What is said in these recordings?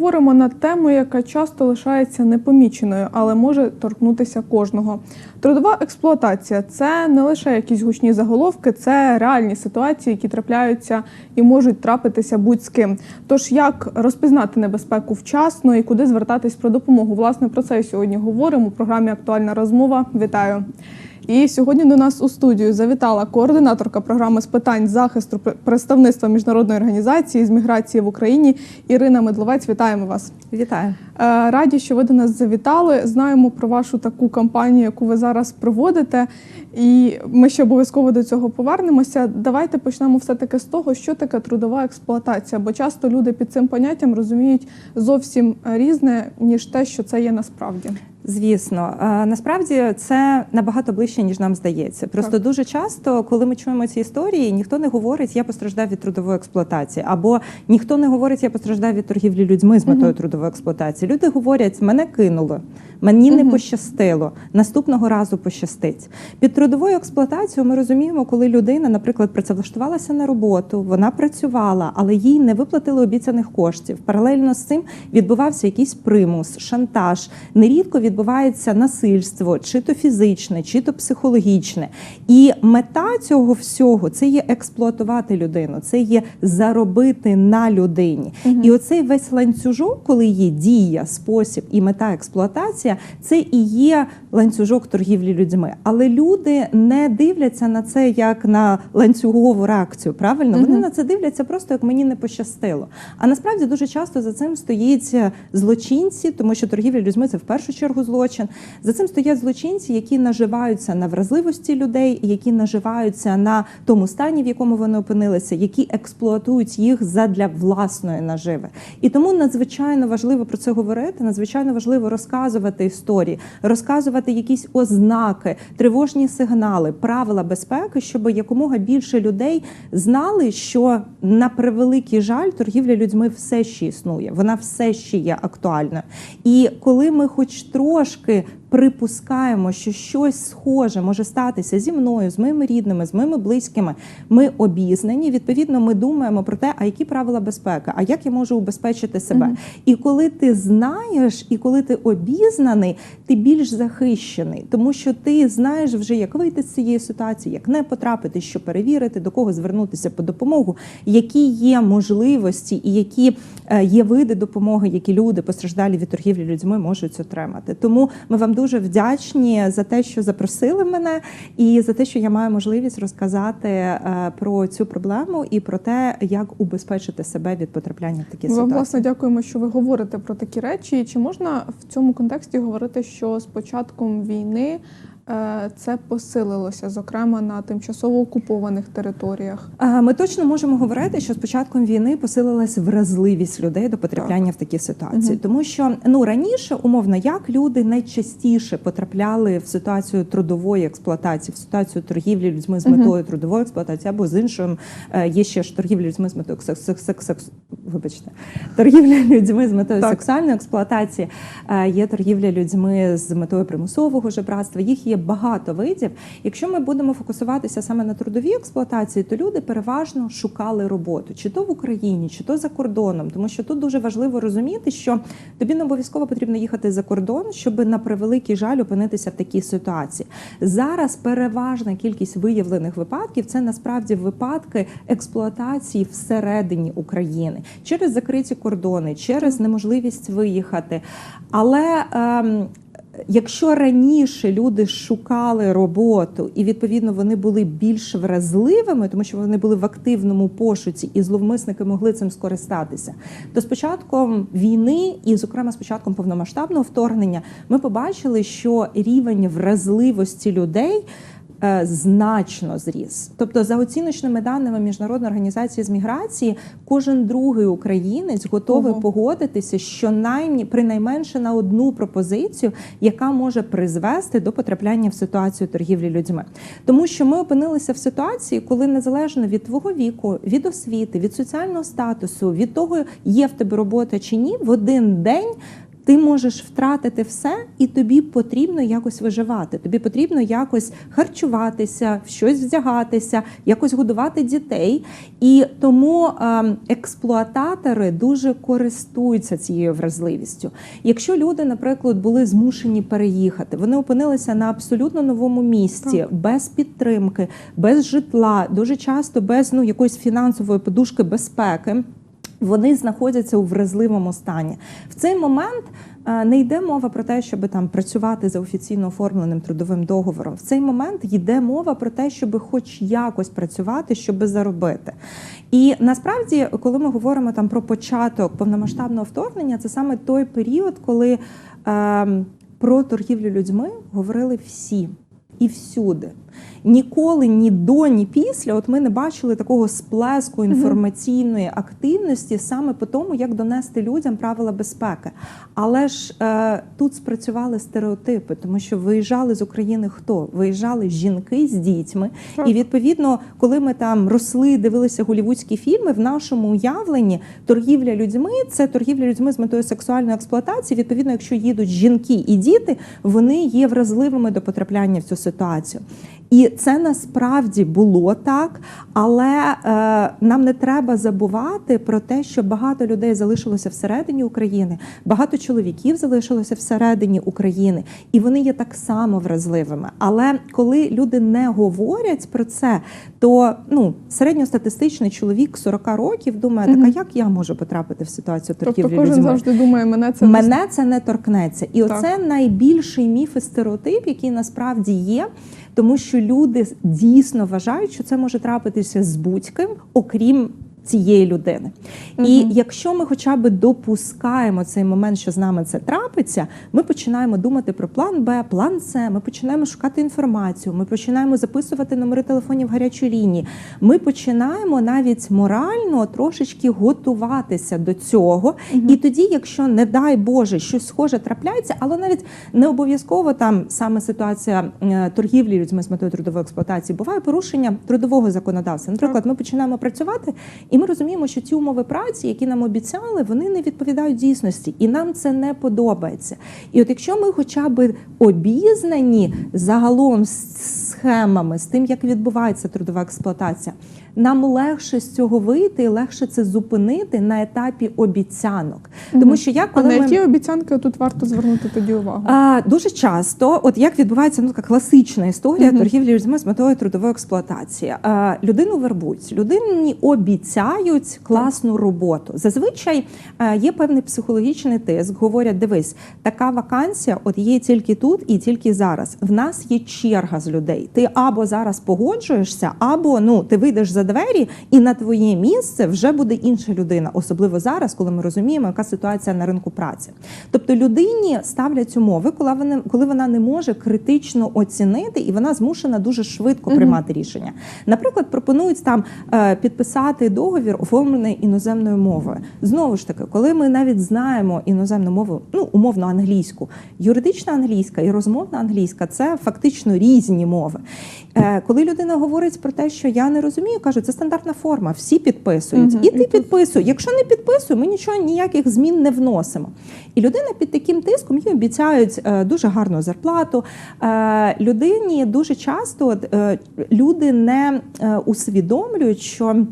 поговоримо на тему, яка часто лишається непоміченою, але може торкнутися кожного. Трудова експлуатація це не лише якісь гучні заголовки, це реальні ситуації, які трапляються і можуть трапитися будь з ким. Тож як розпізнати небезпеку вчасно і куди звертатись про допомогу? Власне про це сьогодні говоримо у програмі Актуальна розмова. Вітаю. І сьогодні до нас у студію завітала координаторка програми з питань захисту представництва міжнародної організації з міграції в Україні Ірина Медловець. Вітаємо вас. Вітаю. Е, Раді, що ви до нас завітали. Знаємо про вашу таку кампанію, яку ви зараз проводите, і ми ще обов'язково до цього повернемося. Давайте почнемо все таки з того, що таке трудова експлуатація, бо часто люди під цим поняттям розуміють зовсім різне ніж те, що це є насправді. Звісно, насправді це набагато ближче, ніж нам здається. Просто Так. дуже часто, коли ми чуємо ці історії, ніхто не говорить, я постраждав від трудової експлуатації, або ніхто не говорить, я постраждав від торгівлі людьми з метою Мгм. трудової експлуатації. Люди говорять, мене кинули, мені не пощастило. Наступного разу пощастить. Під трудовою експлуатацією ми розуміємо, коли людина, наприклад, працевлаштувалася на роботу, вона працювала, але їй не виплатили обіцяних коштів. Паралельно з цим відбувався якийсь примус, шантаж. Нерідко відбувається насильство, чи то фізичне, чи то психологічне. І мета цього всього це є експлуатувати людину, це є заробити на людині. Мгм. І оцей весь ланцюжок, коли є дія, спосіб і мета експлуатація, це і є ланцюжок торгівлі людьми. Але люди не дивляться на це як на ланцюгову реакцію. Правильно, вони на це дивляться просто як мені не пощастило. А насправді дуже часто за цим стоїть злочинці, тому що торгівля людьми це в першу чергу злочин. За цим стоять злочинці, які наживаються на вразливості людей, які наживаються на тому стані, в якому вони опинилися, які експлуатують їх задля власної наживи. І тому надзвичайно важливо про це говорити. Надзвичайно важливо розказувати історії, розказувати якісь ознаки, тривожні сигнали, правила безпеки, щоб якомога більше людей знали, що на превеликий жаль торгівля людьми все ще існує, вона все ще є актуальною. І коли ми, хоч трошки припускаємо, що щось схоже може статися зі мною, з моїми рідними, з моїми близькими, ми обізнані. Відповідно, ми думаємо про те, а які правила безпеки, а як я можу убезпечити себе. Мгм. І коли ти знаєш, і коли ти обізнаний, ти більш захищений, тому що ти знаєш вже, як вийти з цієї ситуації, як не потрапити, що перевірити, до кого звернутися по допомогу, які є можливості і які е, є види допомоги, які люди постраждалі від торгівлі людьми можуть отримати. Тому ми вам дуже вдячні за те, що запросили мене, і за те, що я маю можливість розказати е, про цю проблему і про те, як убезпечити себе від потрапляння в такі Ми ситуації. власне дякуємо, що ви говорите про такі речі. Чи можна в цьому контексті говорити, що з початком війни це посилилося, зокрема на тимчасово окупованих територіях? Ми точно можемо говорити, що з початком війни посилилась вразливість людей до потрапляння в такі ситуації, Мгм. тому що ну раніше, умовно, як люди найчастіше потрапляли в ситуацію трудової експлуатації, в ситуацію торгівлі людьми з метою трудової експлуатації, або з іншим е, є ще ж торгівля людьми з метою секс, секс, секс, секс вибачте, торгівля людьми з метою Так. сексуальної експлуатації, е, є торгівля людьми з метою примусового жебратства. Їх є багато видів. Якщо ми будемо фокусуватися саме на трудовій експлуатації, то люди переважно шукали роботу, чи то в Україні, чи то за кордоном, тому що тут дуже важливо розуміти, що тобі не обов'язково потрібно їхати за кордон, щоб на превеликий жаль опинитися в такій ситуації. Зараз переважна кількість виявлених випадків це насправді випадки експлуатації всередині України через закриті кордони, через неможливість виїхати. Але ем, Якщо раніше люди шукали роботу і відповідно вони були більш вразливими, тому що вони були в активному пошуці, і зловмисники могли цим скористатися, то з початком війни, і зокрема з початком повномасштабного вторгнення, ми побачили, що рівень вразливості людей. Е, Значно зріс, тобто за оціночними даними міжнародної організації з міграції, кожен другий українець готовий Ого. погодитися, що наймні принайменше на одну пропозицію, яка може призвести до потрапляння в ситуацію торгівлі людьми, тому що ми опинилися в ситуації, коли незалежно від твого віку, від освіти, від соціального статусу, від того, є в тебе робота чи ні, в один день. Ти можеш втратити все, і тобі потрібно якось виживати. Тобі потрібно якось харчуватися, в щось вдягатися, якось годувати дітей. І тому е, експлуататори дуже користуються цією вразливістю. Якщо люди, наприклад, були змушені переїхати, вони опинилися на абсолютно новому місці, без підтримки, без житла, дуже часто без ну якоїсь фінансової подушки безпеки. Вони знаходяться у вразливому стані. В цей момент е, не йде мова про те, щоб там працювати за офіційно оформленим трудовим договором. В цей момент йде мова про те, щоб хоч якось працювати, щоб заробити. І насправді, коли ми говоримо там про початок повномасштабного вторгнення, це саме той період, коли е, про торгівлю людьми говорили всі і всюди. Ніколи ні до, ні після. От ми не бачили такого сплеску інформаційної активності саме по тому, як донести людям правила безпеки. Але ж е, тут спрацювали стереотипи, тому що виїжджали з України хто? Виїжджали жінки з дітьми. Так. І відповідно, коли ми там росли, дивилися голівудські фільми, в нашому уявленні торгівля людьми це торгівля людьми з метою сексуальної експлуатації. Відповідно, якщо їдуть жінки і діти, вони є вразливими до потрапляння в цю ситуацію ситуацію. І це насправді було так, але е, нам не треба забувати про те, що багато людей залишилося всередині України, багато чоловіків залишилося всередині України, і вони є так само вразливими. Але коли люди не говорять про це, то ну середньостатистичний чоловік 40 років думає, так а як я можу потрапити в ситуацію торгівлі Тобто кожен людьми? завжди думає, мене це не це не торкнеться. І Так. оце найбільший міф і стереотип, який насправді є, тому що люди дійсно вважають, що це може трапитися з будь-ким, окрім. Цієї людини, і Мгм. якщо ми хоча б допускаємо цей момент, що з нами це трапиться, ми починаємо думати про план Б, план С. Ми починаємо шукати інформацію. Ми починаємо записувати номери телефонів гарячої лінії. Ми починаємо навіть морально трошечки готуватися до цього. І тоді, якщо не дай Боже, щось схоже трапляється, але навіть не обов'язково там саме ситуація е, торгівлі людьми з метою трудової експлуатації, буває порушення трудового законодавства. Наприклад, ми починаємо працювати, і ми розуміємо, що ті умови праці, які нам обіцяли, вони не відповідають дійсності, і нам це не подобається. І от якщо ми хоча б обізнані загалом з схемами, з тим, як відбувається трудова експлуатація, нам легше з цього вийти і легше це зупинити на етапі обіцянок. Тому що я А коли на ми... які обіцянки тут варто звернути тоді увагу? А, дуже часто, от як відбувається ну така класична історія Мгм. торгівлі людьми з метою трудової експлуатації. А, людину вербують, людині обіцяють класну роботу. Зазвичай е, є певний психологічний тиск. Говорять, дивись, така вакансія, от є тільки тут і тільки зараз. В нас є черга з людей. Ти або зараз погоджуєшся, або ну ти вийдеш за двері, і на твоє місце вже буде інша людина, особливо зараз, коли ми розуміємо, яка ситуація на ринку праці. Тобто людині ставлять умови, коли вона коли вона не може критично оцінити, і вона змушена дуже швидко приймати рішення. Наприклад, пропонують там е, підписати договір, оформлений іноземною мовою. Знову ж таки, коли ми навіть знаємо іноземну мову, ну умовно англійську, юридична англійська і розмовна англійська це фактично різні мови. Е, коли людина говорить про те, що я не розумію, кажу, це стандартна форма, всі підписують, Угу. і І ти тут- підписуй. Якщо не підписуй, ми нічого ніяких змін не вносимо. І людина під таким тиском їй обіцяють е, дуже гарну зарплату. Е, людині дуже часто е, люди не е, усвідомлюють, що.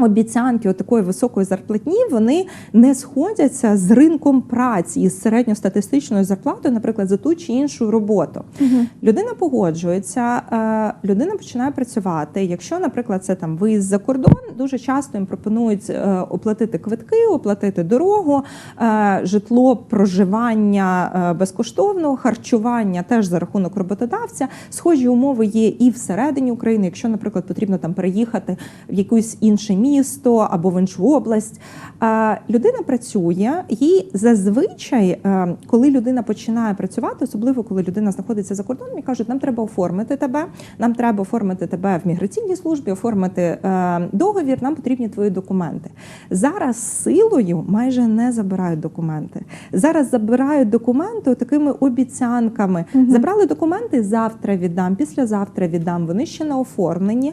Обіцянки такої високої зарплатні вони не сходяться з ринком праці із середньостатистичною зарплатою, наприклад, за ту чи іншу роботу. Мгм. Людина погоджується, е, людина починає працювати. Якщо, наприклад, це там виїзд за кордон, дуже часто їм пропонують е, оплатити квитки, оплатити дорогу, е, житло, проживання безкоштовно, харчування теж за рахунок роботодавця. Схожі умови є і всередині України. Якщо, наприклад, потрібно там переїхати в якусь інше місто або в іншу область, людина працює, їй зазвичай, е, коли людина починає працювати, особливо коли людина знаходиться за кордоном, і кажуть, нам треба оформити тебе, нам треба оформити тебе в міграційній службі, оформити е, договір, нам потрібні твої документи. Зараз силою майже не забирають документи. Зараз забирають документи такими обіцянками. Мгм. Забрали документи завтра віддам, післязавтра віддам. Вони ще не оформлені.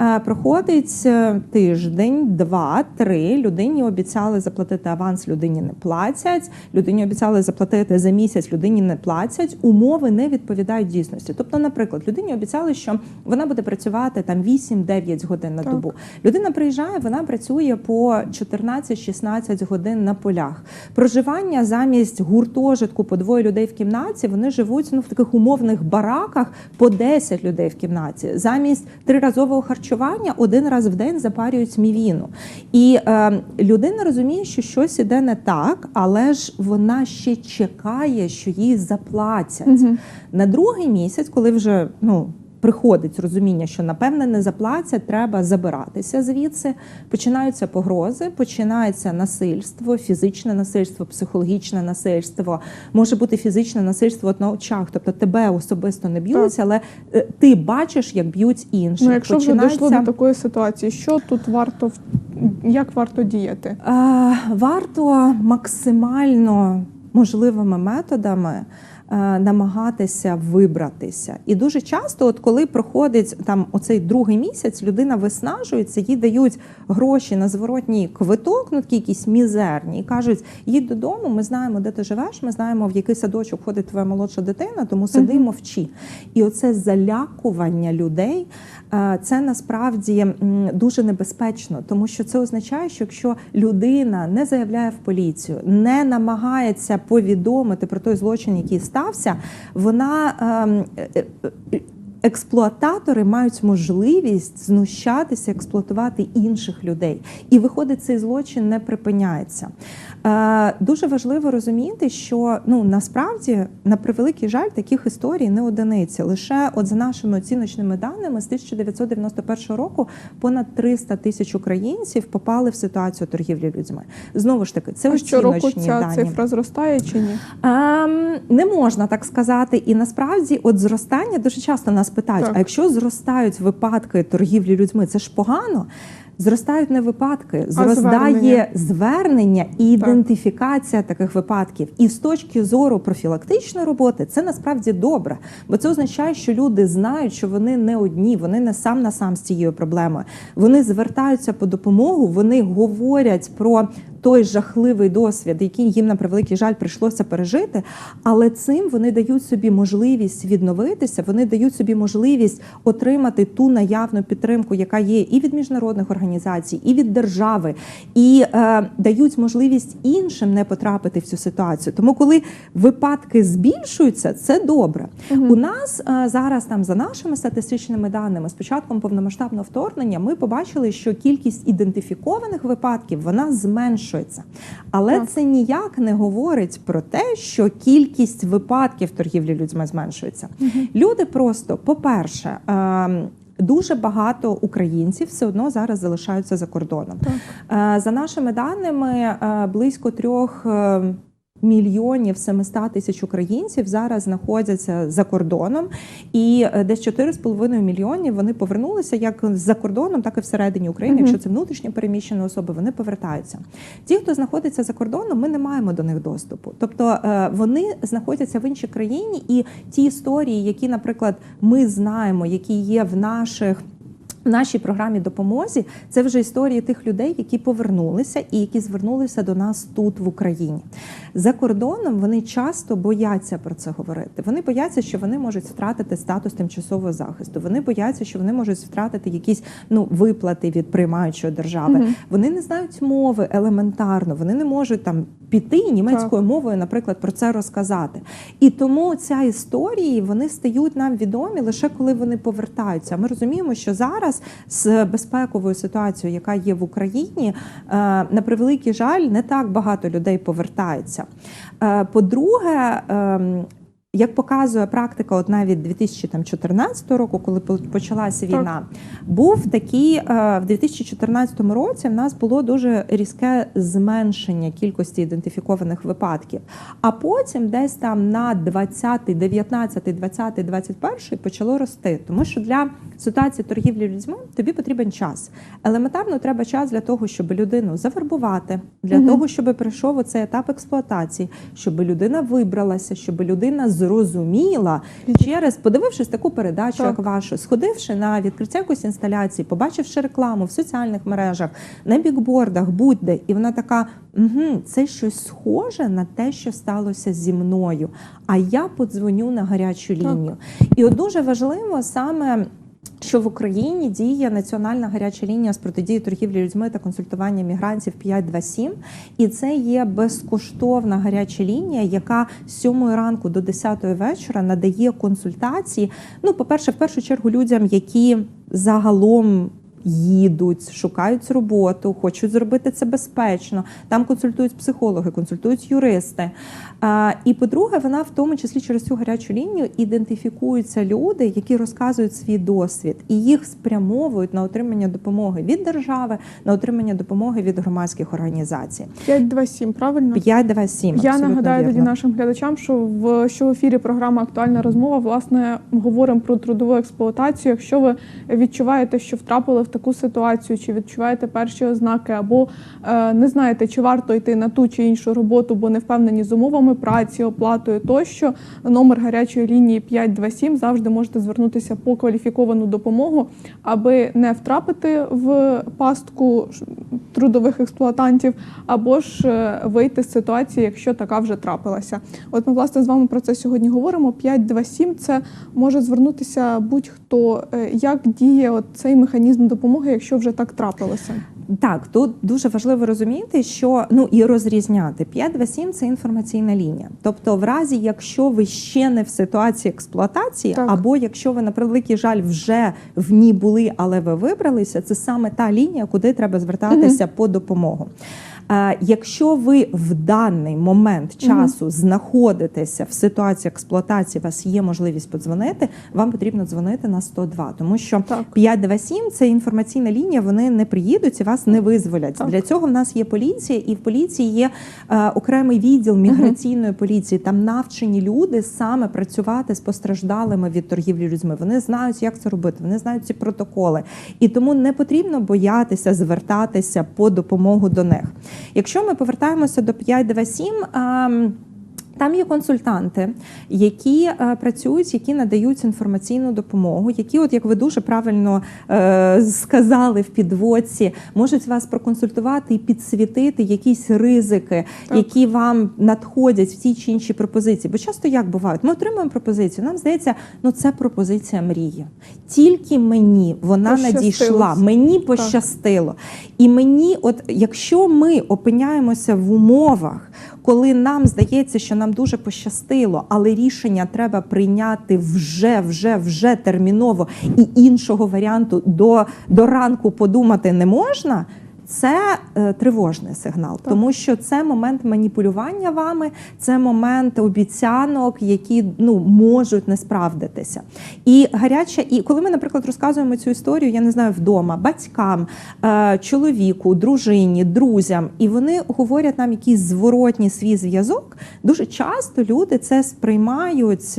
Е, Проходить тиждень. Тиждень, два, три людині обіцяли заплатити аванс, людині не платять. Людині обіцяли заплатити за місяць, людині не платять. Умови не відповідають дійсності. Тобто, наприклад, людині обіцяли, що вона буде працювати там 8-9 годин на Так. добу. Людина приїжджає, вона працює по 14-16 годин на полях. Проживання замість гуртожитку по двоє людей в кімнаті. Вони живуть ну в таких умовних бараках по 10 людей в кімнаті. Замість триразового харчування один раз в день запарюють мівіну. І е, людина розуміє, що щось іде не так, але ж вона ще чекає, що їй заплатять Угу. на другий місяць, коли вже ну. Приходить розуміння, що напевне не заплатять, треба забиратися звідси. Починаються погрози, починається насильство, фізичне насильство, психологічне насильство. Може бути фізичне насильство на очах, тобто тебе особисто не б'ють, але е, ти бачиш, як б'ють інших. Ну, якщо вже дійшло до такої ситуації, що тут варто як варто діяти? Варто максимально можливими методами намагатися вибратися. І дуже часто, от коли проходить там оцей другий місяць, людина виснажується, їй дають гроші на зворотній квиток, ну такі якісь мізерні, і кажуть: їдь додому, ми знаємо, де ти живеш, ми знаємо, в який садочок ходить твоя молодша дитина, тому сиди, мовчи. І оце залякування людей. Е, Це насправді дуже небезпечно, тому що це означає, що якщо людина не заявляє в поліцію, не намагається повідомити про той злочин, який стався, вона ем, е, е, експлуататори мають можливість знущатися, експлуатувати інших людей, і виходить, цей злочин не припиняється. Е, Дуже важливо розуміти, що ну насправді на превеликий жаль таких історій не одиниці. Лише от за нашими оціночними даними з 1991 року понад 300 тисяч українців попали в ситуацію торгівлі людьми. Знову ж таки, це А щороку ця дані. цифра зростає чи ні? Ем, не можна так сказати. І насправді, от зростання дуже часто нас питають: Так. а якщо зростають випадки торгівлі людьми, це ж погано. Зростають не випадки, зростає звернення. звернення і ідентифікація таких випадків. І з точки зору профілактичної роботи це насправді добре, бо це означає, що люди знають, що вони не одні, вони не сам на сам з цією проблемою. Вони звертаються по допомогу, вони говорять про той жахливий досвід, який їм на превеликий жаль прийшлося пережити, але цим вони дають собі можливість відновитися, вони дають собі можливість отримати ту наявну підтримку, яка є і від міжнародних організацій, і від держави, і е, дають можливість іншим не потрапити в цю ситуацію. Тому, коли випадки збільшуються, це добре. У нас е, зараз там за нашими статистичними даними, з початком повномасштабного вторгнення, ми побачили, що кількість ідентифікованих випадків вона зменшується. Але Так. це ніяк не говорить про те, що кількість випадків торгівлі людьми зменшується. Люди просто, по-перше, ем, Дуже багато українців все одно зараз залишаються за кордоном. Так. Е, За нашими даними, е, близько трьох е, мільйонів 700 тисяч українців зараз знаходяться за кордоном, і е, десь 4,5 мільйонів вони повернулися як за кордоном, так і всередині України. Якщо це внутрішньо переміщені особи, вони повертаються. Ті, хто знаходиться за кордоном, ми не маємо до них доступу. Тобто е, вони знаходяться в іншій країні, і ті історії, які, наприклад, ми знаємо, які є в наших. В нашій програмі допомозі це вже історії тих людей, які повернулися і які звернулися до нас тут в Україні. За кордоном вони часто бояться про це говорити. Вони бояться, що вони можуть втратити статус тимчасового захисту. Вони бояться, що вони можуть втратити якісь ну виплати від приймаючої держави. Мгм. Вони не знають мови елементарно. Вони не можуть там піти німецькою мовою, наприклад, про це розказати. І тому ця історії вони стають нам відомі лише коли вони повертаються. Ми розуміємо, що зараз з безпековою ситуацією, яка є в Україні, е, на превеликий жаль, не так багато людей повертається. Е, По-друге, ем, як показує практика, от навіть 2014 року, коли по- почалася Так. війна, був такий е, в 2014 році. В нас було дуже різке зменшення кількості ідентифікованих випадків. А потім, десь там на 20, 19, 20, 21 почало рости, тому що для ситуації торгівлі людьми тобі потрібен час. Елементарно треба час для того, щоб людину завербувати, для Мгм. того, щоб пройшов оцей етап експлуатації, щоб людина вибралася, щоб людина зрозуміла через подивившись таку передачу, Так. як вашу, сходивши на відкриття якоїсь інсталяції, побачивши рекламу в соціальних мережах, на бікбордах, будь-де, і вона така: угу, це щось схоже на те, що сталося зі мною. А я подзвоню на гарячу лінію. І от дуже важливо саме. Що в Україні діє національна гаряча лінія з протидії торгівлі людьми та консультування мігрантів 527. І це є безкоштовна гаряча лінія, яка з 7 ранку до 10 вечора надає консультації. Ну, по-перше, в першу чергу людям, які загалом. Їдуть, шукають роботу, хочуть зробити це безпечно. Там консультують психологи, консультують юристи. І по-друге, вона в тому числі через цю гарячу лінію ідентифікуються люди, які розказують свій досвід, і їх спрямовують на отримання допомоги від держави, на отримання допомоги від громадських організацій. 527, правильно? 5 2 7 Я нагадаю тоді нашим глядачам, що в що в ефірі програма Актуальна розмова власне говоримо про трудову експлуатацію. Якщо ви відчуваєте, що втрапили в таку ситуацію, чи відчуваєте перші ознаки, або е, не знаєте, чи варто йти на ту чи іншу роботу, бо не впевнені з умовами праці, оплатою тощо, номер гарячої лінії 527 завжди можете звернутися по кваліфіковану допомогу, аби не втрапити в пастку трудових експлуатантів, або ж е, вийти з ситуації, якщо така вже трапилася. От ми власне з вами про це сьогодні говоримо. 527 – це може звернутися будь-хто. Е, Як діє от цей механізм допомоги, якщо вже так трапилося? Так, тут дуже важливо розуміти, що ну і розрізняти 527 – це інформаційна лінія. Тобто, в разі, якщо ви ще не в ситуації експлуатації, Так. або якщо ви на превеликий жаль вже в ній були, але ви вибралися, це саме та лінія, куди треба звертатися по допомогу. Е, Якщо ви в даний момент часу знаходитеся в ситуації експлуатації, у вас є можливість подзвонити, вам потрібно дзвонити на 102, тому що Так. 527 – це інформаційна лінія. Вони не приїдуть і вас не визволять. Так. Для цього в нас є поліція, і в поліції є е, окремий відділ міграційної поліції. Там навчені люди саме працювати з постраждалими від торгівлі людьми. Вони знають, як це робити. Вони знають ці протоколи, і тому не потрібно боятися звертатися по допомогу до них. Якщо ми повертаємося до 527, ем, там є консультанти, які е, працюють, які надають інформаційну допомогу, які, от як ви дуже правильно е, сказали в підводці, можуть вас проконсультувати і підсвітити якісь ризики, Так. які вам надходять в ті чи інші пропозиції. Бо часто як бувають, ми отримуємо пропозицію. Нам здається, ну це пропозиція мрії. Тільки мені вона надійшла, мені пощастило. І мені, от якщо ми опиняємося в умовах, коли нам здається, що нам дуже пощастило, але рішення треба прийняти вже, вже, вже терміново, і іншого варіанту до, до ранку подумати не можна. Це е, тривожний сигнал, Так. тому що це момент маніпулювання вами, це момент обіцянок, які ну можуть не справдитися. І гаряча, і коли ми, наприклад, розказуємо цю історію, я не знаю, вдома, батькам, е, чоловіку, дружині, друзям, і вони говорять нам якийсь зворотній свій зв'язок. Дуже часто люди це сприймають.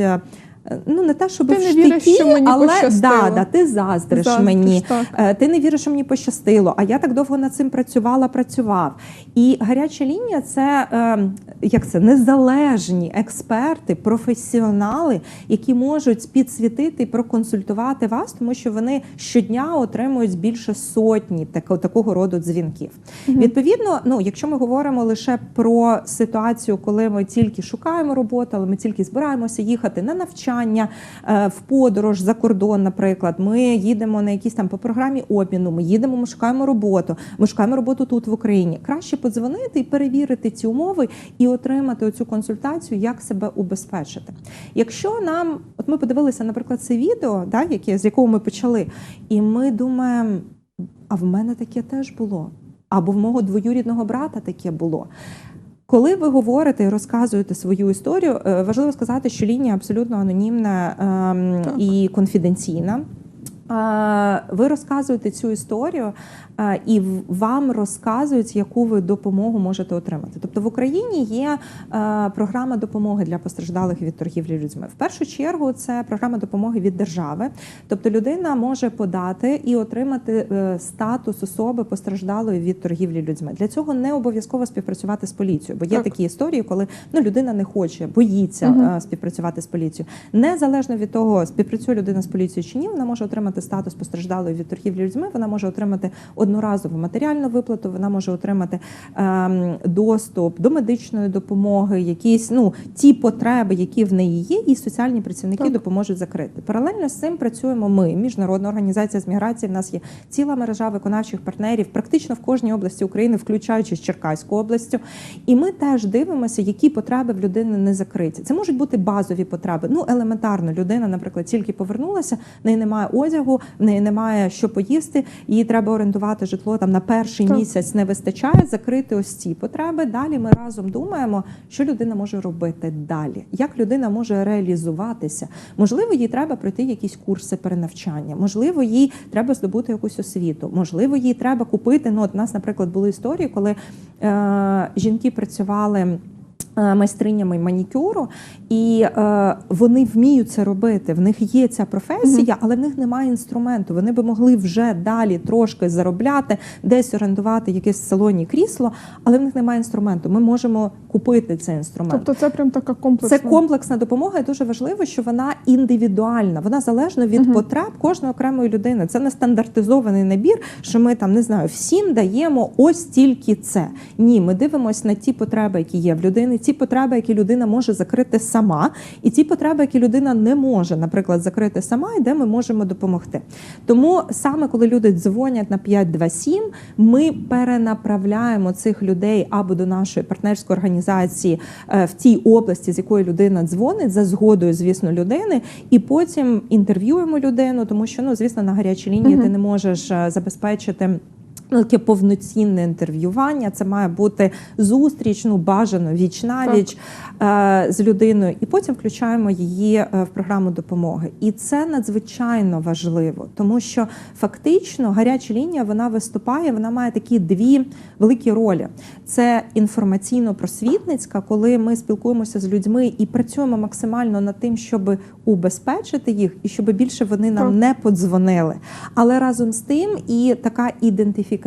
Е, Ну, не те, щоб Ти в не віриш, що мені але пощастило. да, да, ти заздриш, Заздриш, мені. так. Е, Ти не віриш, що мені пощастило, а я так довго над цим працювала, працював. І гаряча лінія це е, як це незалежні експерти, професіонали, які можуть підсвітити і проконсультувати вас, тому що вони щодня отримують більше сотні тако- такого роду дзвінків. Відповідно, ну якщо ми говоримо лише про ситуацію, коли ми тільки шукаємо роботу, але ми тільки збираємося їхати на навчання, е, в подорож за кордон, наприклад, ми їдемо на якісь там по програмі обміну. Ми їдемо, ми шукаємо роботу. Ми шукаємо роботу тут в Україні. Краще подзвонити і перевірити ці умови і отримати оцю консультацію, як себе убезпечити. Якщо нам, от ми подивилися, наприклад, це відео, да, яке з якого ми почали, і ми думаємо, а в мене таке теж було. Або в мого двоюрідного брата таке було. Коли ви говорите і розказуєте свою історію, е, важливо сказати, що лінія абсолютно анонімна ем, Так. і конфіденційна. ви розказуєте цю історію, і вам розказують, яку ви допомогу можете отримати. Тобто в Україні є е, програма допомоги для постраждалих від торгівлі людьми. В першу чергу це програма допомоги від держави. Тобто людина може подати і отримати е, статус особи постраждалої від торгівлі людьми. Для цього не обов'язково співпрацювати з поліцією, бо є Так. такі історії, коли ну людина не хоче, боїться е, співпрацювати з поліцією. Незалежно від того, співпрацює людина з поліцією чи ні, вона може отримати статус постраждалої від торгівлі людьми. Вона може отримати одноразову матеріальну виплату. Вона може отримати ем, доступ до медичної допомоги, якісь ну ті потреби, які в неї є, і соціальні працівники Так. допоможуть закрити. Паралельно з цим працюємо ми, міжнародна організація з міграції. В нас є ціла мережа виконавчих партнерів, практично в кожній області України, включаючи з Черкаську областю. І ми теж дивимося, які потреби в людини не закриті. Це можуть бути базові потреби. Ну елементарно, людина, наприклад, тільки повернулася, в неї немає одягу, в неї немає що поїсти. Їй треба орендувати житло там на перший Так. місяць. Не вистачає закрити ось ці потреби. Далі ми разом думаємо, що людина може робити далі, як людина може реалізуватися. Можливо, їй треба пройти якісь курси перенавчання. Можливо, їй треба здобути якусь освіту. Можливо, їй треба купити. Ну, от у нас, наприклад, були історії, коли е, жінки працювали. Е, Майстринями манікюру, і е, вони вміють це робити. В них є ця професія, але в них немає інструменту. Вони би могли вже далі трошки заробляти, десь орендувати якесь в салоні крісло, але в них немає інструменту. Ми можемо купити цей інструмент. Тобто це прям така комплексна. Це комплексна допомога, і дуже важливо, що вона індивідуальна. Вона залежна від Мгм. потреб кожної окремої людини. Це не стандартизований набір, що ми там не знаю, всім даємо ось тільки це. Ні, ми дивимося на ті потреби, які є в людини, ті потреби, які людина може закрити сама, і ті потреби, які людина не може, наприклад, закрити сама, і де ми можемо допомогти. Тому саме коли люди дзвонять на 527, ми перенаправляємо цих людей або до нашої партнерської організації е, в тій області, з якої людина дзвонить, за згодою, звісно, людини, і потім інтерв'юємо людину, тому що ну, звісно, на гарячій лінії Мгм. ти не можеш е, забезпечити. Таке повноцінне інтерв'ювання. Це має бути зустріч, ну бажано віч на віч е, з людиною, і потім включаємо її е, в програму допомоги. І це надзвичайно важливо, тому що фактично гаряча лінія вона виступає, вона має такі дві великі ролі: це інформаційно-просвітницька, коли ми спілкуємося з людьми і працюємо максимально над тим, щоб убезпечити їх, і щоб більше вони нам не подзвонили. Але разом з тим і така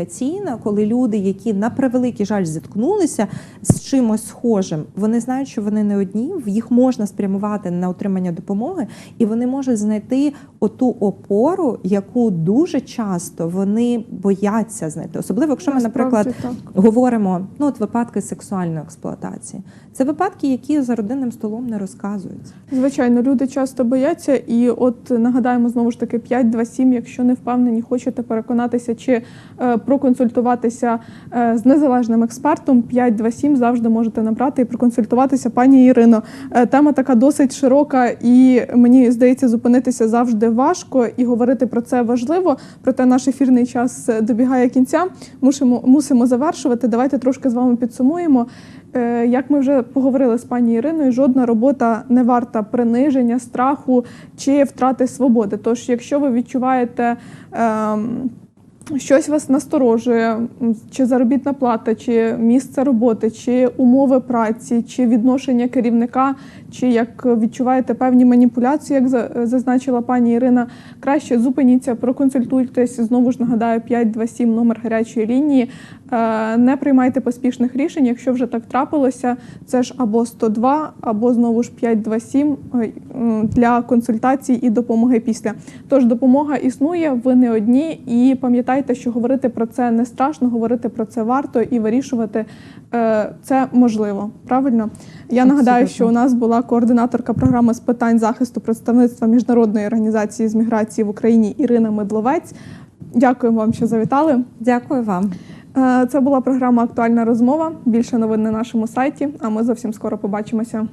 ідентифікаційна, коли люди, які на превеликий жаль зіткнулися з чимось схожим, вони знають, що вони не одні, їх можна спрямувати на отримання допомоги, і вони можуть знайти оту опору, яку дуже часто вони бояться знайти. Особливо, якщо ми, наприклад, говоримо ну от випадки сексуальної експлуатації. Це випадки, які за родинним столом не розказуються. Звичайно, люди часто бояться, і от нагадаємо знову ж таки 527, якщо не впевнені, хочете переконатися чи е, проконсультуватися е, з незалежним експертом. 527 завжди можете набрати і проконсультуватися. Пані Ірино, е, тема така досить широка, і мені здається, зупинитися завжди важко і говорити про це важливо. Проте наш ефірний час е, добігає кінця. Мусимо мусимо завершувати. Давайте трошки з вами підсумуємо. Як ми вже поговорили з пані Іриною, жодна робота не варта приниження, страху чи втрати свободи. Тож, якщо ви відчуваєте ем, щось вас насторожує, чи заробітна плата, чи місце роботи, чи умови праці, чи відношення керівника, чи як відчуваєте певні маніпуляції, як за- зазначила пані Ірина, краще зупиніться, проконсультуйтесь. Знову ж нагадаю, 527 номер гарячої лінії. Е, Не приймайте поспішних рішень. Якщо вже так трапилося, це ж або 102, або знову ж 527 ой, м, для консультацій і допомоги після. Тож допомога існує, ви не одні, і пам'ятайте, що говорити про це не страшно, говорити про це варто і вирішувати е, це можливо. Правильно? Я нагадаю, що у нас була координаторка програми з питань захисту представництва міжнародної організації з міграції в Україні Ірина Медловець. Дякуємо вам, що завітали. Дякую вам. Е, Це була програма Актуальна розмова. Більше новин на нашому сайті. А ми зовсім скоро побачимося.